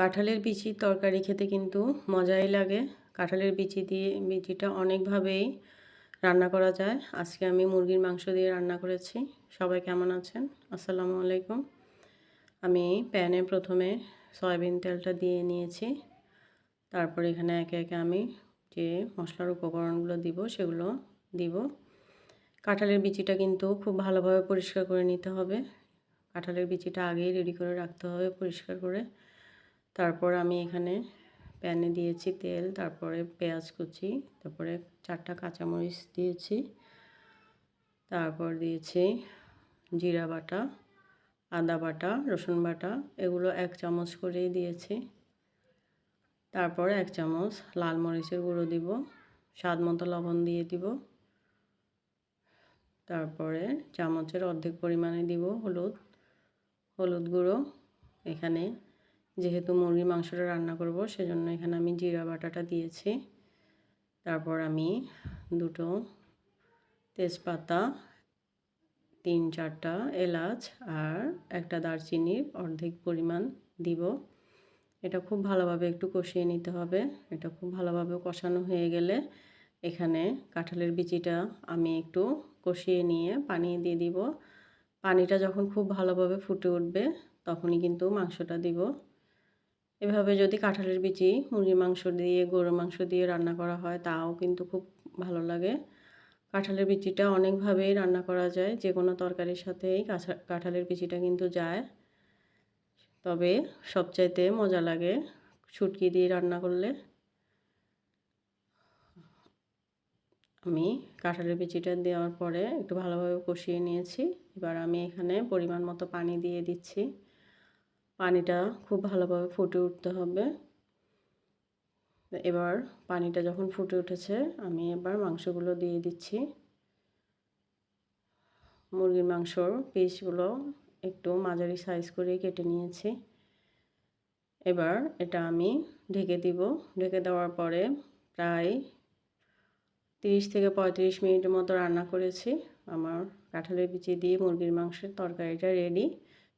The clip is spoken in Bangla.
কাঁঠালের বিচির তরকারি খেতে কিন্তু মজাই লাগে। কাঁঠালের বিচি দিয়ে, বিচিটা অনেকভাবেই রান্না করা যায়। আজকে আমি মুরগির মাংস দিয়ে রান্না করেছি। সবাই কেমন আছেন? আসসালামু আলাইকুম। আমি প্যানে প্রথমে সয়াবিন তেলটা দিয়ে নিয়েছি। তারপর এখানে একে একে আমি যে মশলার উপকরণগুলো দিব সেগুলো দিব। কাঁঠালের বিচিটা কিন্তু খুব ভালোভাবে পরিষ্কার করে নিতে হবে। কাঁঠালের বিচিটা আগেই রেডি করে রাখতে হবে পরিষ্কার করে। তারপর আমি এখানে প্যানে দিয়েছি তেল, তারপরে পেঁয়াজ কুচি, তারপরে চারটা কাঁচামরিচ দিয়েছি, তারপর দিয়েছি জিরা বাটা, আদা বাটা, রসুন বাটা, এগুলো এক চামচ করেই দিয়েছি। তারপর এক চামচ লাল মরিচের গুঁড়ো দিব, স্বাদ মতো লবণ দিয়ে দিব, তারপরে চামচের অর্ধেক পরিমাণে দিব হলুদ হলুদ গুঁড়ো, এখানে যেহেতু মুরগির মাংসটা রান্না করব, সেজন্য এখানে আমি জিরা বাটাটা দিয়েছি। তারপর আমি দুটো তেজপাতা, তিন চারটা এলাচ আর একটা দারচিনির অর্ধেক পরিমাণ দিব। এটা খুব ভালোভাবে একটু কষিয়ে নিতে হবে। এটা খুব ভালোভাবে কষানো হয়ে গেলে এখানে কাঁঠালের বিচিটা আমি একটু কষিয়ে নিয়ে পানি দিয়ে দিব। পানিটা যখন খুব ভালোভাবে ফুটে উঠবে, তখনই কিন্তু মাংসটা দিব। এভাবে যদি কাঁঠালের বিচি, মুরগির মাংস দিয়ে, গরুর মাংস দিয়ে রান্না করা হয়, তাও কিন্তু খুব ভালো লাগে। কাঁঠালের বিচিটা অনেকভাবেই রান্না করা যায়, যে কোনো তরকারির সাথেই কাঁঠালের বিচিটা কিন্তু যায়। তবে সবচাইতে মজা লাগে ছুটকি দিয়ে রান্না করলে। আমি কাঁঠালের বিচিটা দেওয়ার পরে একটু ভালোভাবে কষিয়ে নিয়েছি। এবার আমি এখানে পরিমাণ মতো পানি দিয়ে দিচ্ছি। পানিটা খুব ভালোভাবে ফুটে উঠতে হবে। এবার পানিটা যখন ফুটে উঠেছে, আমি এবার মাংসগুলো দিয়ে দিচ্ছি। মুরগির মাংসর পিসগুলো একটু মাঝারি সাইজ করে কেটে নিয়েছি। এবার এটা আমি ঢেকে দিব। ঢেকে দেওয়ার পরে প্রায় তিরিশ থেকে পঁয়ত্রিশ মিনিটের মতো রান্না করেছি। আমার কাঁঠালের বিচি দিয়ে মুরগির মাংসের তরকারিটা রেডি